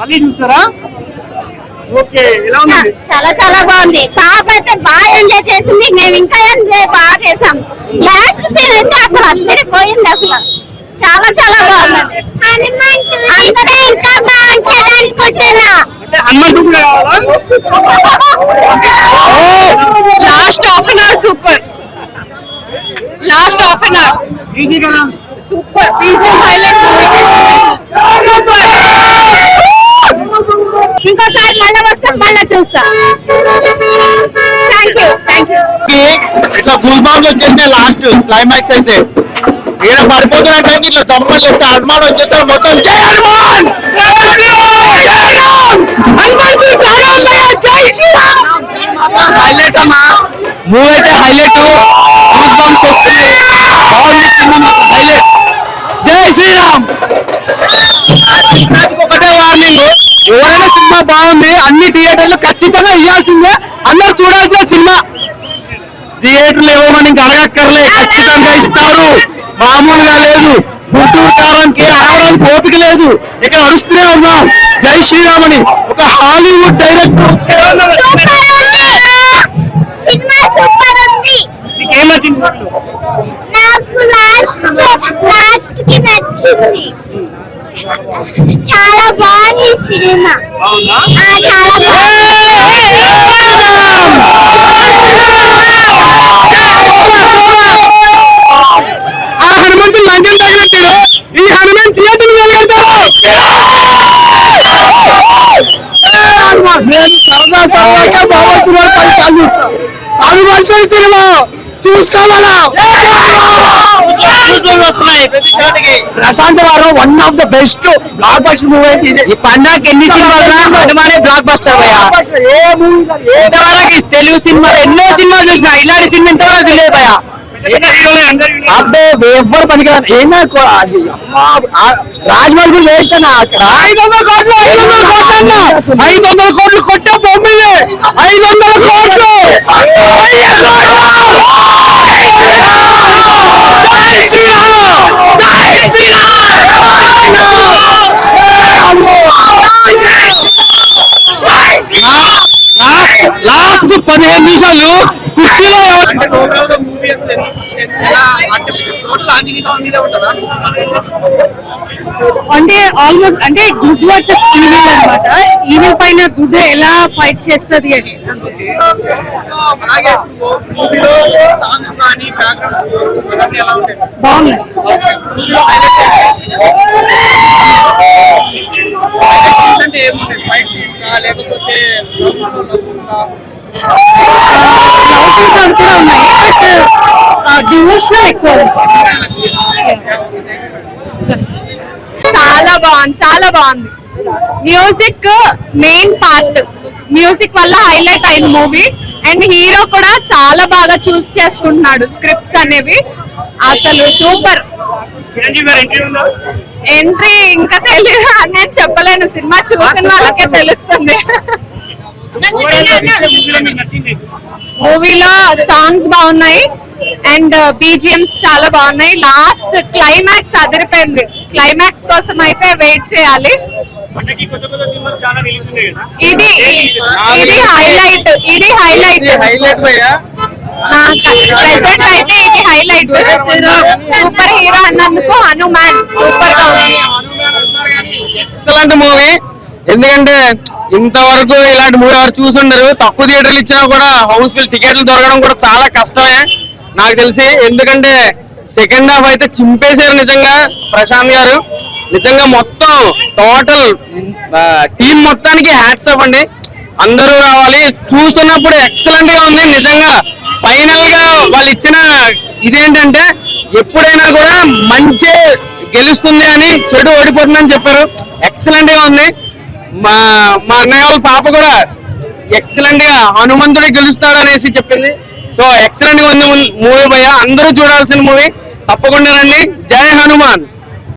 మళ్ళీ చూస్తారా? ఓకే ఎలా ఉంది? చాలా చాలా బాగుంది. పాప అయితే బాగా ఎంజాయ్ చేసింది. మేము ఇంకా ఎంజాయ్ బాగా చేసాం లాస్ట్ సీన్ అయితే అసలు అందరి పోయింది అసలు. చాలా చాలా బాగుంది. Last half an hour super. Last half an hour. Super. BGM highlight. Super. ఇంకోసారి మళ్ళీ వస్తాం మళ్ళీ చూస్తాం. థ్యాంక్ యూ థ్యాంక్ యూ ఇట్లా గూస్ బాంబ్స్ వచ్చేస్తే లాస్ట్ క్లైమాక్స్ అయితే. ఈడ పడిపోతున్న టైం ఇట్లా దమ్మలు చెప్తే హనుమాన్ వచ్చేస్తే మొత్తం జై హనుమాన్! హైలైట్ అమ్మా. మూవీ అయితే హైలైట్ బంప్స్ బాంబ్స్ వస్తున్నాయి బాగుంది హైలైట్. జై శ్రీరామ్. ఒకటే వార్నింగ్ ఎవరైనా సినిమా బాగుంది అన్ని థియేటర్లు ఖచ్చితంగా ఇవ్వాల్సిందే అందరూ చూడాల్సిన సినిమా. థియేటర్లు ఇవ్వమని అడగక్కర్లే. ఖచ్చితంగా ఇస్తారు. మామూలుగా లేదు. గుంటూరు కారానికి అడగడానికి ఓపిక లేదు. ఇక్కడ అరుస్తూనే ఉన్నాం. జై శ్రీరామ్ అని ఒక హాలీవుడ్ డైరెక్టర్ సూపర్ ఉంది సినిమా సూపర్ ఉంది మీకు ఏం నచ్చింది నాకు లాస్ట్ లాస్ట్కి నచ్చింది చాలా బాగుంది సినిమా బాగుందా ఆ, చాలా బాగుంది ఆ హనుమంతుడు లంకలు తగిలించారు ఈ హనుమాన్ థియేటర్ నేను సరదా సరదాగా బాబా సినిమా పది సార్లు చూస్తాను హనుమాన్ సినిమా చూసుకోవాలా Prashanth Varma one of the best blockbuster movie ఈ పండగకి ఎన్ని సినిమాలు హనుమానే బ్లాక్ బస్టర్ ఇంతవరకు తెలుగు సినిమాలు ఎన్నో సినిమాలు చూసిన ఇలాంటి సినిమా ఇంతవరకు లేదు అబ్బే ఎవ్వరు పనికిరాదు ఏందా కో- అది అమ్మా, ఆ రాజమౌళి అన్న అక్కడ ఐదు వందల కోట్లు ఐదు వందల కోట్లు ఐదు వందల కోట్లు కొట్టే బొమ్మిది ఐదు వందల కోట్లు! లాస్ట్ పదిహేను నిమిషాలు కుర్చీలో అంటే ఆల్మోస్ట్ అంటే గుడ్ వర్సెస్ ఈవిల్ అన్నమాట. ఈవిల్ పైన గుడ్ ఎలా ఫైట్ చేస్తుంది అని. సీన్స్ లేకపోతే కూడా ఉన్నాయి డివోషనల్ ఎక్కువ. చాలా బాగుంది చాలా బాగుంది. Music main part. మ్యూజిక్ వల్ల హైలైట్ అయింది మూవీ. అండ్ హీరో కూడా చాలా బాగా చూస్ చేసుకుంటున్నాడు స్క్రిప్ట్స్ అనేవి. అసలు సూపర్. ఎంట్రీ ఇంకా తెలియదు నేను చెప్పలేను. సినిమా చూసిన వాళ్ళకే తెలుస్తుంది. మూవీలో సాంగ్స్ బాగున్నాయి. అండ్ బీజిఎమ్స్ చాలా బాగున్నాయి. లాస్ట్ క్లైమాక్స్ అదిరిపోయింది. క్లైమాక్స్ కోసం అయితే వెయిట్ చేయాలి. ఇది ఇది? హైలైట్ ఇది హైలైట్ ప్రెసెంట్ అయితే ఇది హైలైట్ సూపర్ హీరో అన్నందుకు హనుమాన్. సూపర్గా ఉంది. ఎక్సలెంట్ మూవీ ఎందుకంటే ఇంతవరకు ఇలాంటి మూవీ ఎవరు చూసుండరు తక్కువ థియేటర్లు ఇచ్చినా కూడా హౌస్ఫుల్ టికెట్లు దొరకడం కూడా చాలా కష్టమే. నాకు తెలిసి ఎందుకంటే సెకండ్ హాఫ్ అయితే చింపేశారు నిజంగా ప్రశాంత్ గారు. నిజంగా మొత్తం టోటల్ టీం మొత్తానికి హ్యాట్స్ ఆఫ్ అండి. అందరూ రావాలి. చూస్తున్నప్పుడు ఎక్సలెంట్గా ఉంది నిజంగా. ఫైనల్గా వాళ్ళు ఇచ్చిన ఇదేంటంటే ఎప్పుడైనా కూడా మంచి గెలుస్తుంది అని చెడు ఓడిపోతుందని చెప్పారు. ఎక్సలెంట్గా ఉంది. మా మా అన్నయ్య వాళ్ళ పాప కూడా ఎక్సలెంట్గా హనుమంతుడే గెలుస్తాడు అనేసి చెప్పింది. సో ఎక్సలెంట్గా ఉంది మూవీ భయ అందరూ చూడాల్సిన మూవీ. తప్పకుండా రండి. జై హనుమాన్.